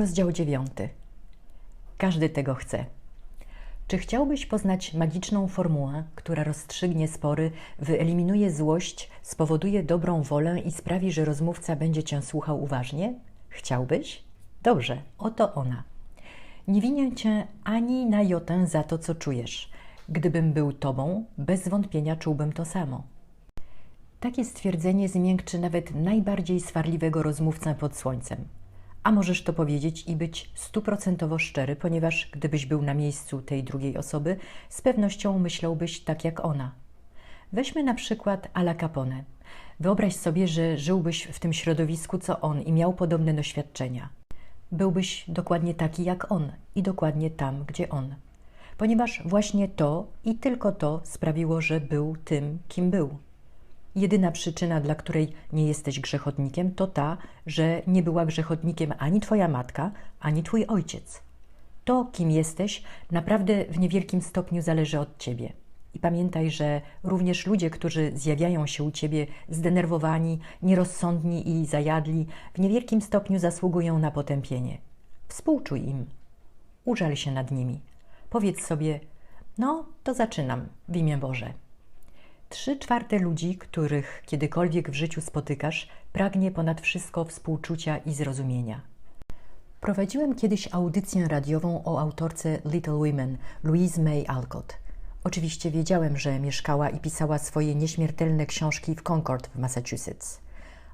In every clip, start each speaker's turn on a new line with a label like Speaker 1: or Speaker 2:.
Speaker 1: Rozdział dziewiąty. Każdy tego chce. Czy chciałbyś poznać magiczną formułę, która rozstrzygnie spory, wyeliminuje złość, spowoduje dobrą wolę i sprawi, że rozmówca będzie cię słuchał uważnie? Chciałbyś? Dobrze, oto ona. Nie winię cię ani na jotę za to, co czujesz. Gdybym był tobą, bez wątpienia czułbym to samo. Takie stwierdzenie zmiękczy nawet najbardziej swarliwego rozmówcę pod słońcem. A możesz to powiedzieć i być stuprocentowo szczery, ponieważ gdybyś był na miejscu tej drugiej osoby, z pewnością myślałbyś tak jak ona. Weźmy na przykład Ala Capone. Wyobraź sobie, że żyłbyś w tym środowisku co on i miał podobne doświadczenia. Byłbyś dokładnie taki jak on i dokładnie tam, gdzie on. Ponieważ właśnie to i tylko to sprawiło, że był tym, kim był. Jedyna przyczyna, dla której nie jesteś grzechotnikiem, to ta, że nie była grzechotnikiem ani twoja matka, ani twój ojciec. To, kim jesteś, naprawdę w niewielkim stopniu zależy od ciebie. I pamiętaj, że również ludzie, którzy zjawiają się u ciebie zdenerwowani, nierozsądni i zajadli, w niewielkim stopniu zasługują na potępienie. Współczuj im. Użal się nad nimi. Powiedz sobie: No, to zaczynam w imię Boże. Trzy czwarte ludzi, których kiedykolwiek w życiu spotykasz, pragnie ponad wszystko współczucia i zrozumienia. Prowadziłem kiedyś audycję radiową o autorce Little Women, Louise May Alcott. Oczywiście wiedziałem, że mieszkała i pisała swoje nieśmiertelne książki w Concord w Massachusetts.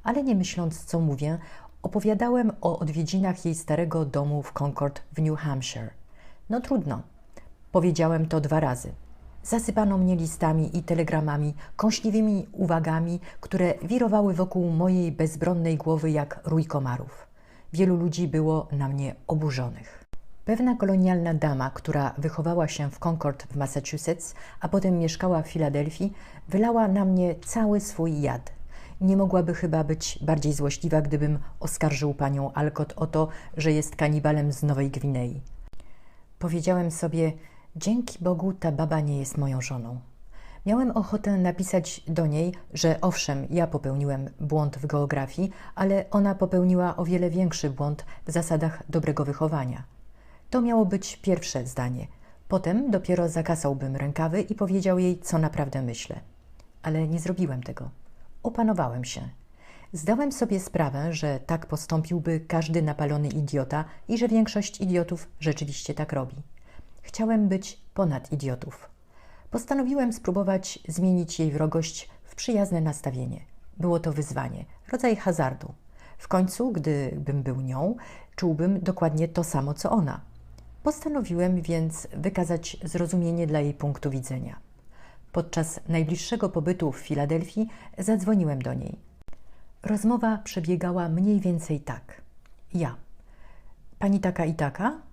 Speaker 1: Ale nie myśląc, co mówię, opowiadałem o odwiedzinach jej starego domu w Concord w New Hampshire. No trudno. Powiedziałem to dwa razy. Zasypano mnie listami i telegramami, kąśliwymi uwagami, które wirowały wokół mojej bezbronnej głowy jak rój komarów. Wielu ludzi było na mnie oburzonych. Pewna kolonialna dama, która wychowała się w Concord w Massachusetts, a potem mieszkała w Filadelfii, wylała na mnie cały swój jad. Nie mogłaby chyba być bardziej złośliwa, gdybym oskarżył panią Alcott o to, że jest kanibalem z Nowej Gwinei. Powiedziałem sobie, Dzięki Bogu ta baba nie jest moją żoną. Miałem ochotę napisać do niej, że owszem, ja popełniłem błąd w geografii, ale ona popełniła o wiele większy błąd w zasadach dobrego wychowania. To miało być pierwsze zdanie. Potem dopiero zakasałbym rękawy i powiedział jej, co naprawdę myślę. Ale nie zrobiłem tego. Opanowałem się. Zdałem sobie sprawę, że tak postąpiłby każdy napalony idiota i że większość idiotów rzeczywiście tak robi. Chciałem być ponad idiotów. Postanowiłem spróbować zmienić jej wrogość w przyjazne nastawienie. Było to wyzwanie, rodzaj hazardu. W końcu, gdybym był nią, czułbym dokładnie to samo co ona. Postanowiłem więc wykazać zrozumienie dla jej punktu widzenia. Podczas najbliższego pobytu w Filadelfii zadzwoniłem do niej. Rozmowa przebiegała mniej więcej tak. Ja. Pani taka i taka?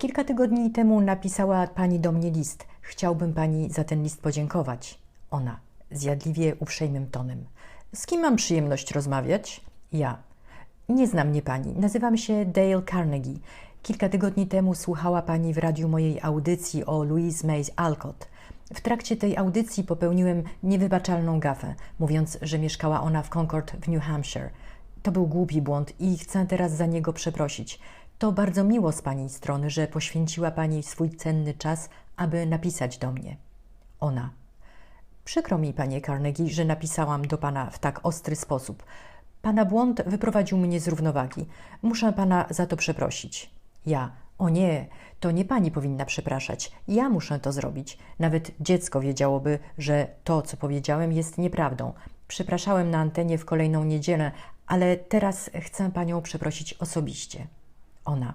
Speaker 1: Kilka tygodni temu napisała pani do mnie list. Chciałbym pani za ten list podziękować. Ona, zjadliwie uprzejmym tonem. Z kim mam przyjemność rozmawiać? Ja. Nie znam mnie pani. Nazywam się Dale Carnegie. Kilka tygodni temu słuchała pani w radiu mojej audycji o Louise May Alcott. W trakcie tej audycji popełniłem niewybaczalną gafę, mówiąc, że mieszkała ona w Concord w New Hampshire. To był głupi błąd i chcę teraz za niego przeprosić. To bardzo miło z Pani strony, że poświęciła Pani swój cenny czas, aby napisać do mnie. Ona. Przykro mi, Panie Carnegie, że napisałam do Pana w tak ostry sposób. Pana błąd wyprowadził mnie z równowagi. Muszę Pana za to przeprosić. Ja. O nie, to nie Pani powinna przepraszać. Ja muszę to zrobić. Nawet dziecko wiedziałoby, że to, co powiedziałem, jest nieprawdą. Przepraszałem na antenie w kolejną niedzielę, ale teraz chcę Panią przeprosić osobiście. Ona.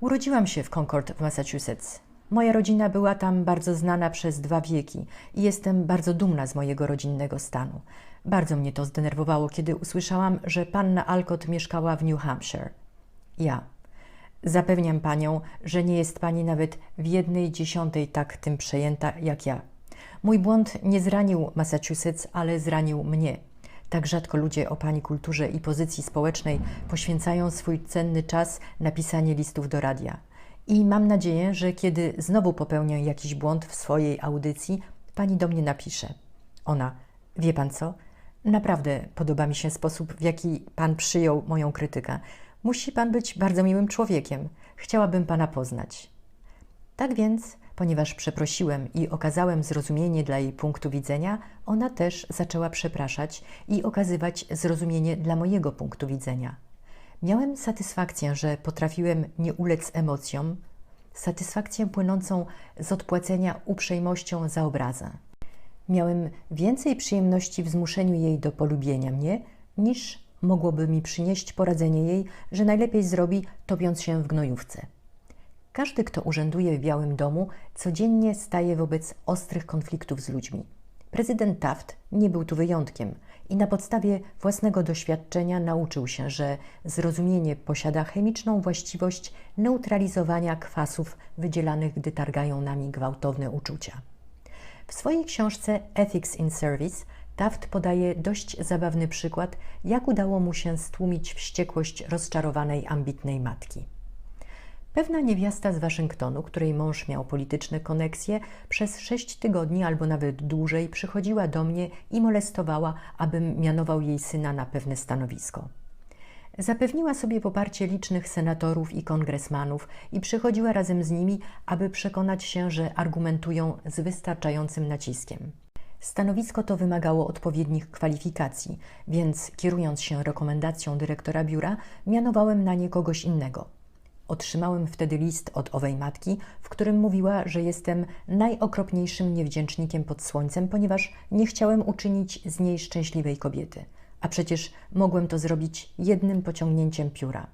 Speaker 1: Urodziłam się w Concord w Massachusetts. Moja rodzina była tam bardzo znana przez dwa wieki i jestem bardzo dumna z mojego rodzinnego stanu. Bardzo mnie to zdenerwowało, kiedy usłyszałam, że panna Alcott mieszkała w New Hampshire. Ja. Zapewniam panią, że nie jest pani nawet w jednej dziesiątej tak tym przejęta jak ja. Mój błąd nie zranił Massachusetts, ale zranił mnie. Tak rzadko ludzie o pani kulturze i pozycji społecznej poświęcają swój cenny czas na pisanie listów do radia. I mam nadzieję, że kiedy znowu popełnię jakiś błąd w swojej audycji, pani do mnie napisze. Ona, wie pan co? Naprawdę podoba mi się sposób, w jaki pan przyjął moją krytykę. Musi pan być bardzo miłym człowiekiem. Chciałabym pana poznać. Tak więc, ponieważ przeprosiłem i okazałem zrozumienie dla jej punktu widzenia, ona też zaczęła przepraszać i okazywać zrozumienie dla mojego punktu widzenia. Miałem satysfakcję, że potrafiłem nie ulec emocjom, satysfakcję płynącą z odpłacenia uprzejmością za obrazę. Miałem więcej przyjemności w zmuszeniu jej do polubienia mnie, niż mogłoby mi przynieść poradzenie jej, że najlepiej zrobi, topiąc się w gnojówce. Każdy, kto urzęduje w Białym Domu, codziennie staje wobec ostrych konfliktów z ludźmi. Prezydent Taft nie był tu wyjątkiem i na podstawie własnego doświadczenia nauczył się, że zrozumienie posiada chemiczną właściwość neutralizowania kwasów wydzielanych, gdy targają nami gwałtowne uczucia. W swojej książce Ethics in Service Taft podaje dość zabawny przykład, jak udało mu się stłumić wściekłość rozczarowanej, ambitnej matki. Pewna niewiasta z Waszyngtonu, której mąż miał polityczne koneksje, przez sześć tygodni albo nawet dłużej przychodziła do mnie i molestowała, abym mianował jej syna na pewne stanowisko. Zapewniła sobie poparcie licznych senatorów i kongresmanów i przychodziła razem z nimi, aby przekonać się, że argumentują z wystarczającym naciskiem. Stanowisko to wymagało odpowiednich kwalifikacji, więc kierując się rekomendacją dyrektora biura, mianowałem na nie kogoś innego. Otrzymałem wtedy list od owej matki, w którym mówiła, że jestem najokropniejszym niewdzięcznikiem pod słońcem, ponieważ nie chciałem uczynić z niej szczęśliwej kobiety. A przecież mogłem to zrobić jednym pociągnięciem pióra.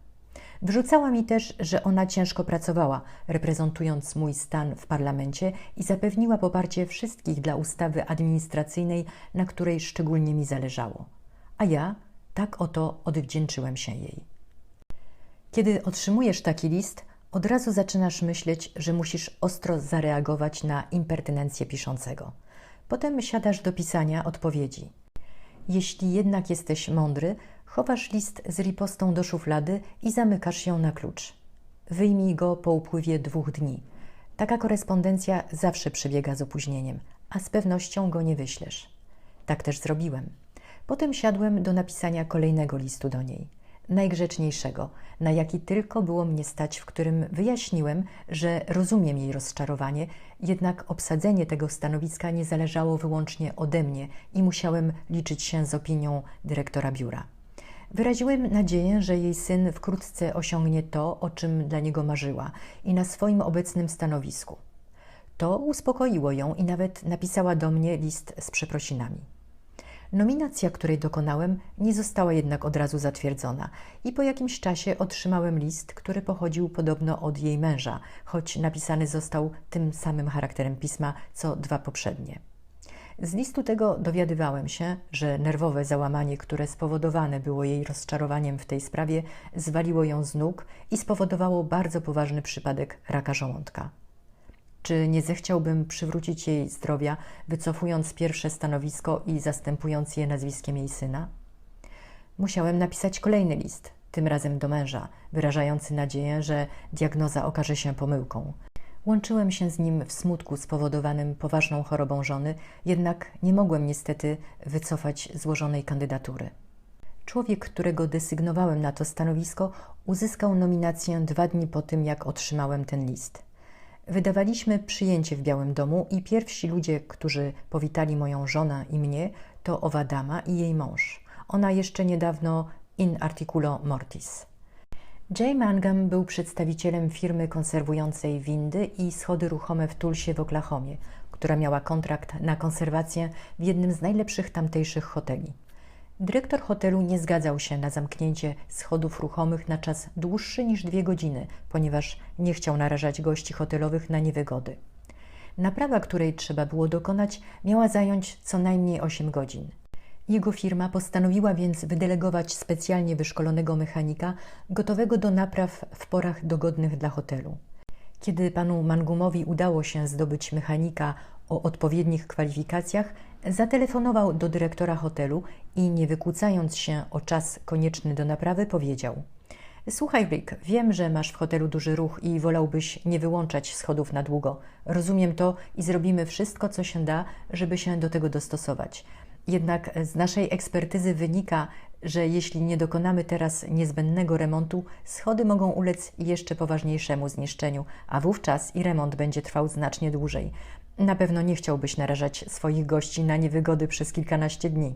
Speaker 1: Wrzucała mi też, że ona ciężko pracowała, reprezentując mój stan w parlamencie i zapewniła poparcie wszystkich dla ustawy administracyjnej, na której szczególnie mi zależało. A ja tak oto odwdzięczyłem się jej. Kiedy otrzymujesz taki list, od razu zaczynasz myśleć, że musisz ostro zareagować na impertynencję piszącego. Potem siadasz do pisania odpowiedzi. Jeśli jednak jesteś mądry, chowasz list z ripostą do szuflady i zamykasz ją na klucz. Wyjmij go po upływie dwóch dni. Taka korespondencja zawsze przebiega z opóźnieniem, a z pewnością go nie wyślesz. Tak też zrobiłem. Potem siadłem do napisania kolejnego listu do niej najgrzeczniejszego, na jaki tylko było mnie stać, w którym wyjaśniłem, że rozumiem jej rozczarowanie, jednak obsadzenie tego stanowiska nie zależało wyłącznie ode mnie i musiałem liczyć się z opinią dyrektora biura. Wyraziłem nadzieję, że jej syn wkrótce osiągnie to, o czym dla niego marzyła i na swoim obecnym stanowisku. To uspokoiło ją i nawet napisała do mnie list z przeprosinami. Nominacja, której dokonałem, nie została jednak od razu zatwierdzona i po jakimś czasie otrzymałem list, który pochodził podobno od jej męża, choć napisany został tym samym charakterem pisma co dwa poprzednie. Z listu tego dowiadywałem się, że nerwowe załamanie, które spowodowane było jej rozczarowaniem w tej sprawie, zwaliło ją z nóg i spowodowało bardzo poważny przypadek raka żołądka. Czy nie zechciałbym przywrócić jej zdrowia, wycofując pierwsze stanowisko i zastępując je nazwiskiem jej syna? Musiałem napisać kolejny list, tym razem do męża, wyrażający nadzieję, że diagnoza okaże się pomyłką. Łączyłem się z nim w smutku spowodowanym poważną chorobą żony, jednak nie mogłem niestety wycofać złożonej kandydatury. Człowiek, którego desygnowałem na to stanowisko, uzyskał nominację dwa dni po tym, jak otrzymałem ten list. Wydawaliśmy przyjęcie w Białym Domu i pierwsi ludzie, którzy powitali moją żonę i mnie, to owa dama i jej mąż. Ona jeszcze niedawno in articulo mortis. Jay Mangum był przedstawicielem firmy konserwującej windy i schody ruchome w Tulsie w Oklahomie, która miała kontrakt na konserwację w jednym z najlepszych tamtejszych hoteli. Dyrektor hotelu nie zgadzał się na zamknięcie schodów ruchomych na czas dłuższy niż dwie godziny, ponieważ nie chciał narażać gości hotelowych na niewygody. Naprawa, której trzeba było dokonać, miała zająć co najmniej 8 godzin. Jego firma postanowiła więc wydelegować specjalnie wyszkolonego mechanika, gotowego do napraw w porach dogodnych dla hotelu. Kiedy panu Mangumowi udało się zdobyć mechanika o odpowiednich kwalifikacjach, zatelefonował do dyrektora hotelu i nie wykłócając się o czas konieczny do naprawy, powiedział: Słuchaj, Rick, wiem, że masz w hotelu duży ruch i wolałbyś nie wyłączać schodów na długo. Rozumiem to i zrobimy wszystko, co się da, żeby się do tego dostosować. Jednak z naszej ekspertyzy wynika, że jeśli nie dokonamy teraz niezbędnego remontu, schody mogą ulec jeszcze poważniejszemu zniszczeniu, a wówczas i remont będzie trwał znacznie dłużej. Na pewno nie chciałbyś narażać swoich gości na niewygody przez kilkanaście dni.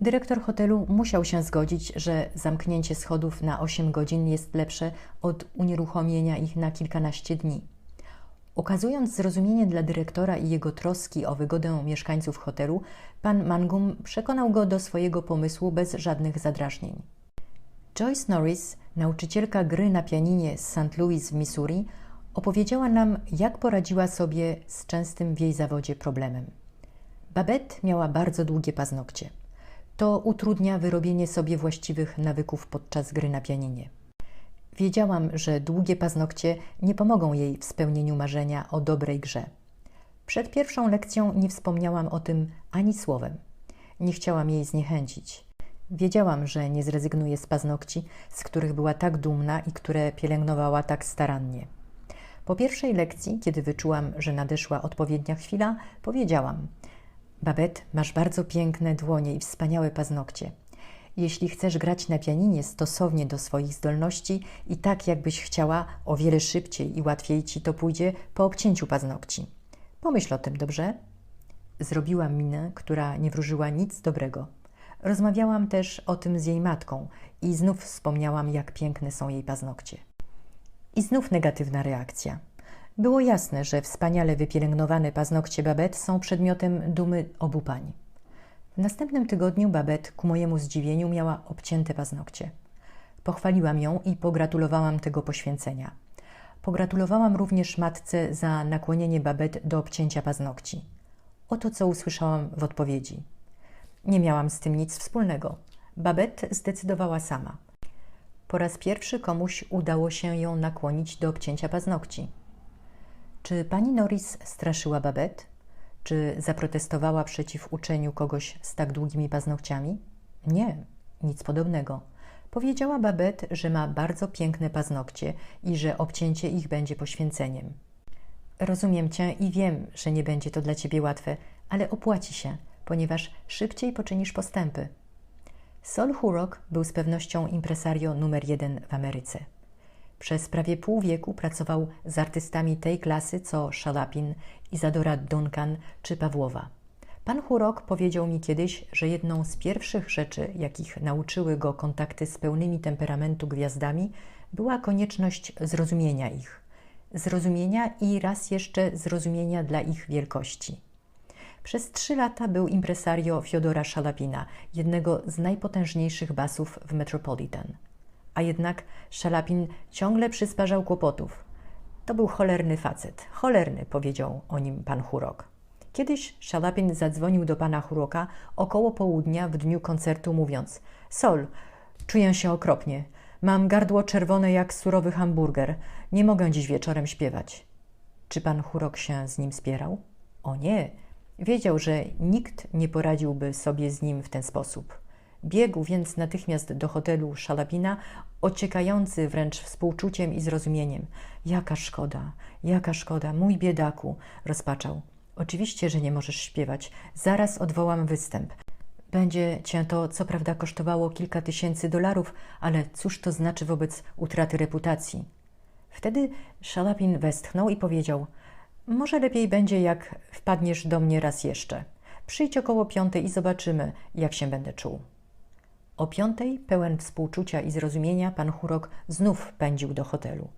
Speaker 1: Dyrektor hotelu musiał się zgodzić, że zamknięcie schodów na 8 godzin jest lepsze od unieruchomienia ich na kilkanaście dni. Okazując zrozumienie dla dyrektora i jego troski o wygodę mieszkańców hotelu, pan Mangum przekonał go do swojego pomysłu bez żadnych zadrażnień. Joyce Norris, nauczycielka gry na pianinie z St. Louis w Missouri, opowiedziała nam, jak poradziła sobie z częstym w jej zawodzie problemem. Babette miała bardzo długie paznokcie. To utrudnia wyrobienie sobie właściwych nawyków podczas gry na pianinie. Wiedziałam, że długie paznokcie nie pomogą jej w spełnieniu marzenia o dobrej grze. Przed pierwszą lekcją nie wspomniałam o tym ani słowem. Nie chciałam jej zniechęcić. Wiedziałam, że nie zrezygnuje z paznokci, z których była tak dumna i które pielęgnowała tak starannie. Po pierwszej lekcji, kiedy wyczułam, że nadeszła odpowiednia chwila, powiedziałam: Babette, masz bardzo piękne dłonie i wspaniałe paznokcie. Jeśli chcesz grać na pianinie stosownie do swoich zdolności i tak, jakbyś chciała, o wiele szybciej i łatwiej ci to pójdzie po obcięciu paznokci. Pomyśl o tym, dobrze? Zrobiłam minę, która nie wróżyła nic dobrego. Rozmawiałam też o tym z jej matką i znów wspomniałam, jak piękne są jej paznokcie. I znów negatywna reakcja. Było jasne, że wspaniale wypielęgnowane paznokcie Babette są przedmiotem dumy obu pań. W następnym tygodniu Babette, ku mojemu zdziwieniu, miała obcięte paznokcie. Pochwaliłam ją i pogratulowałam tego poświęcenia. Pogratulowałam również matce za nakłonienie Babette do obcięcia paznokci. Oto co usłyszałam w odpowiedzi. Nie miałam z tym nic wspólnego. Babette zdecydowała sama. Po raz pierwszy komuś udało się ją nakłonić do obcięcia paznokci. Czy pani Norris straszyła Babette? Czy zaprotestowała przeciw uczeniu kogoś z tak długimi paznokciami? Nie, nic podobnego. Powiedziała Babette, że ma bardzo piękne paznokcie i że obcięcie ich będzie poświęceniem. Rozumiem cię i wiem, że nie będzie to dla ciebie łatwe, ale opłaci się, ponieważ szybciej poczynisz postępy. Sol Hurok był z pewnością impresario numer jeden w Ameryce. Przez prawie pół wieku pracował z artystami tej klasy co Szalapin, Izadora Duncan czy Pawłowa. Pan Hurok powiedział mi kiedyś, że jedną z pierwszych rzeczy, jakich nauczyły go kontakty z pełnymi temperamentu gwiazdami, była konieczność zrozumienia ich. Zrozumienia i raz jeszcze zrozumienia dla ich wielkości. Przez trzy lata był impresario Fiodora Szalapina, jednego z najpotężniejszych basów w Metropolitan – a jednak Szalapin ciągle przysparzał kłopotów. To był cholerny facet. Cholerny, powiedział o nim pan Hurok. Kiedyś Szalapin zadzwonił do pana Huroka około południa w dniu koncertu, mówiąc: Sol, czuję się okropnie. Mam gardło czerwone jak surowy hamburger. Nie mogę dziś wieczorem śpiewać. Czy pan Hurok się z nim spierał? O nie. Wiedział, że nikt nie poradziłby sobie z nim w ten sposób. Biegł więc natychmiast do hotelu Szalapina, ociekający wręcz współczuciem i zrozumieniem. Jaka szkoda, jaka szkoda, mój biedaku, rozpaczał. Oczywiście, że nie możesz śpiewać. Zaraz odwołam występ. Będzie cię to, co prawda, kosztowało kilka tysięcy dolarów, ale cóż to znaczy wobec utraty reputacji? Wtedy Szalapin westchnął i powiedział: Może lepiej będzie, jak wpadniesz do mnie raz jeszcze. Przyjdź około piątej i zobaczymy, jak się będę czuł. O piątej, pełen współczucia i zrozumienia, pan Hurok znów pędził do hotelu.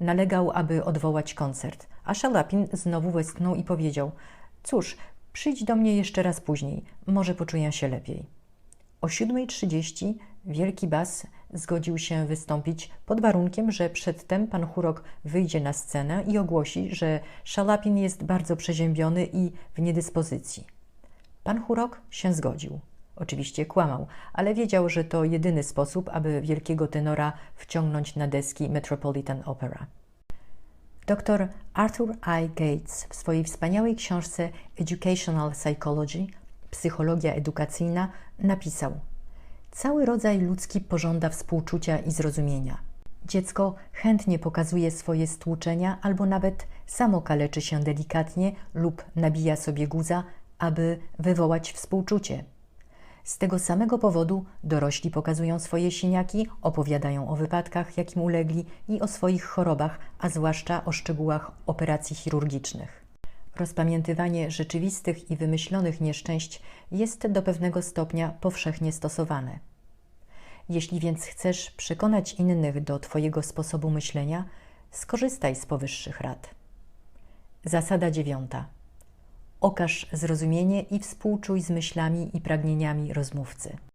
Speaker 1: Nalegał, aby odwołać koncert, a Szalapin znowu westchnął i powiedział: Cóż, przyjdź do mnie jeszcze raz później, może poczuję się lepiej. O 7.30 wielki bas zgodził się wystąpić pod warunkiem, że przedtem pan Hurok wyjdzie na scenę i ogłosi, że Szalapin jest bardzo przeziębiony i w niedyspozycji. Pan Hurok się zgodził. Oczywiście kłamał, ale wiedział, że to jedyny sposób, aby wielkiego tenora wciągnąć na deski Metropolitan Opera. Dr Arthur I. Gates w swojej wspaniałej książce Educational Psychology Psychologia edukacyjna napisał: Cały rodzaj ludzki pożąda współczucia i zrozumienia. Dziecko chętnie pokazuje swoje stłuczenia albo nawet samo kaleczy się delikatnie lub nabija sobie guza, aby wywołać współczucie. Z tego samego powodu dorośli pokazują swoje siniaki, opowiadają o wypadkach, jakim ulegli i o swoich chorobach, a zwłaszcza o szczegółach operacji chirurgicznych. Rozpamiętywanie rzeczywistych i wymyślonych nieszczęść jest do pewnego stopnia powszechnie stosowane. Jeśli więc chcesz przekonać innych do Twojego sposobu myślenia, skorzystaj z powyższych rad. Zasada dziewiąta. Okaż zrozumienie i współczuj z myślami i pragnieniami rozmówcy.